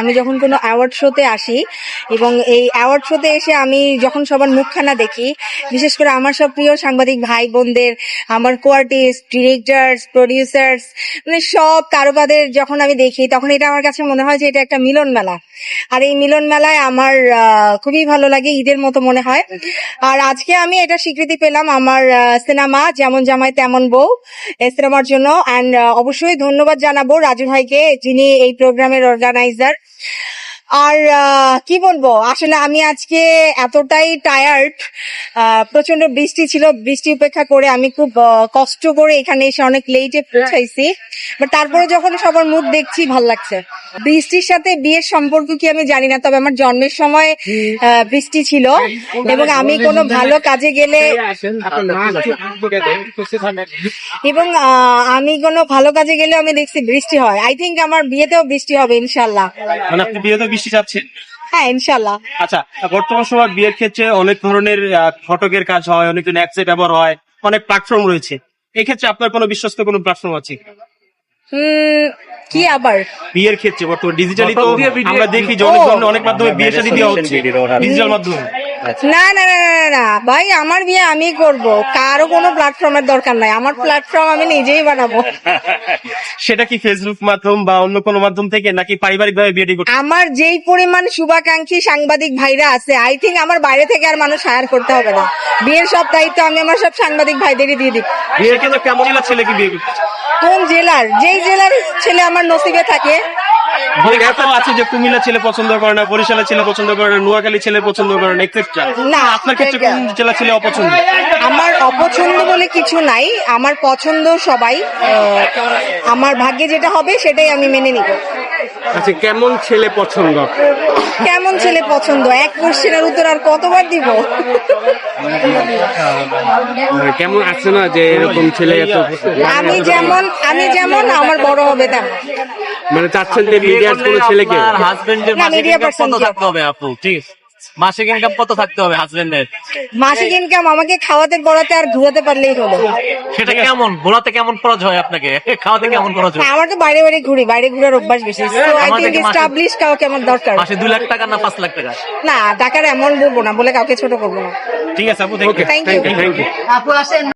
আমি যখন কোনো অ্যাওয়ার্ড শোতে আসি এবং এই অ্যাওয়ার্ড শোতে এসে আমি যখন সবার মুখখানা দেখি, বিশেষ করে আমার সব প্রিয় সাংবাদিক ভাই বোনদের, আমার কোয়ার্টিস্ট ডিরেক্টরস প্রডিউসার্স মানে সব তারকাদের যখন আমি দেখি, তখন এটা আমার কাছে মনে হয় যে এটা একটা মিলন মেলা। আর এই মিলন মেলায় আমার খুবই ভালো লাগে, ঈদের মতো মনে হয়। আর আজকে আমি এটা স্বীকৃতি পেলাম আমার সিনেমা যেমন জামাই তেমন বউ সিনেমার জন্য। অ্যান্ড অবশ্যই ধন্যবাদ জানাব রাজু ভাইকে, যিনি এই প্রোগ্রামের অর্গানাইজার that আর কি বলব? আসলে আমি আজকে এতটাই টায়ার্ড প্রচণ্ড বৃষ্টি ছিল। বৃষ্টি উপেক্ষা করে আমি খুব কষ্ট করে এখানে এসে অনেক লেটে পৌঁছাইছি। বাট তারপরে যখন সবার মুখ দেখছি ভালো লাগছে। বৃষ্টির সাথে বিয়ের সম্পর্ক কি আমি জানি না তবে আমার জন্মের সময় বৃষ্টি ছিল। এবং আমি কোনো ভালো কাজে গেলে এবং আমি কোনো ভালো কাজে গেলে আমি দেখছি বৃষ্টি হয়। আই থিঙ্ক আমার বিয়েতেও বৃষ্টি হবে ইনশাল্লাহ মানে বিয়েতে বৃষ্টি চাচ্ছেন হ্যাঁ ইনশাল্লাহ আচ্ছা বর্তমান সময় বিয়ের ক্ষেত্রে অনেক ধরনের ফটকের কাজ হয় অনেক ধরনের অ্যাপসে ব্যবহার হয় অনেক প্ল্যাটফর্ম রয়েছে। এক্ষেত্রে আপনার কোনো বিশ্বস্ত কোনো প্ল্যাটফর্ম আছে? কি আবার? বিয়ের ক্ষেত্রে বর্তমানে ডিজিটালি তো আমরা দেখি যে অনেক অনেক মাধ্যমে বিয়ে শাদী দেওয়া হচ্ছে ডিজিটাল মাধ্যমে। না না না না, না না। ভাই আমার বিয়ে আমি করব। কারও কোনো প্ল্যাটফর্মের দরকার নাই। আমার প্ল্যাটফর্ম আমি নিজেই বানাবো। সেটা কি ফেসবুক মাধ্যম বা অন্য কোনো মাধ্যম থেকে নাকি পারিবারিক ভাবে বিয়েটি করতে আমার যেই পরিমাণ শুভাকাঙ্ক্ষী সাংবাদিক ভাইরা আছে আই থিঙ্ক আমার বাইরে থেকে আর মানুষ হায়ার করতে হবে না। বিয়ের সব দায়িত্ব আমি আমার সব সাংবাদিক ভাইদেরই দিয়ে দিই। বিয়ের ক্ষেত্রে কেমন ছেলে কি বিয়ে কোন জেলার? যেই জেলার ছেলে আমার নসিবে থাকে অনেক আছে যে কুমিল্লা ছেলে পছন্দ করে না বরিশালের ছেলে পছন্দ করে না নোয়াখালী ছেলে পছন্দ করে না এক্সেট্রা না আপনার ক্ষেত্রে কোন জেলা ছেলে অপছন্দ? আমার অপছন্দ বলে কিছু নাই আমার পছন্দ সবাই আমার ভাগ্যে যেটা হবে সেটাই আমি মেনে নিব। আচ্ছা কেমন ছেলে পছন্দ? কেমন ছেলে পছন্দ? এক কোশ্চেনের উত্তর আর কতবার দিব? মানে কেমন আছে না যে এরকম ছেলে এত আমি যেমন আমি যেমন আমার বড় হবে তেমন। মানে চাচ্ছেন যে মিডিয়ার কোনো ছেলেকে হাজবেন্ডের কি? থাকতে হবে আপু ঠিক আছে। মাসিক ইনকাম কত থাকতে হবে হাজবেন্ডের মাসিক ইনকাম আমাকে খাওয়াতে পড়াতে আর ঘুরাতে পারলেই হলো। সেটা কেমন? ঘোরাতে কেমন খরচ হয় আপনাকে? খাওয়াতে কেমন খরচ হয়? আমার তো বাইরে বাইরে ঘুরি বাইরে ঘুরার অভ্যাস বেশি। তো আই আমাদের থিঙ্ক কি মাসে- এস্টাবলিশ কাউকে আমার দরকার। মাসে 2 লাখ টাকা না 5 লাখ টাকা? না টাকার এমন বলব না বলে কাউকে ছোট করব না। ঠিক আছে আপু থ্যাংক ইউ থ্যাংক ইউ আপু ইউ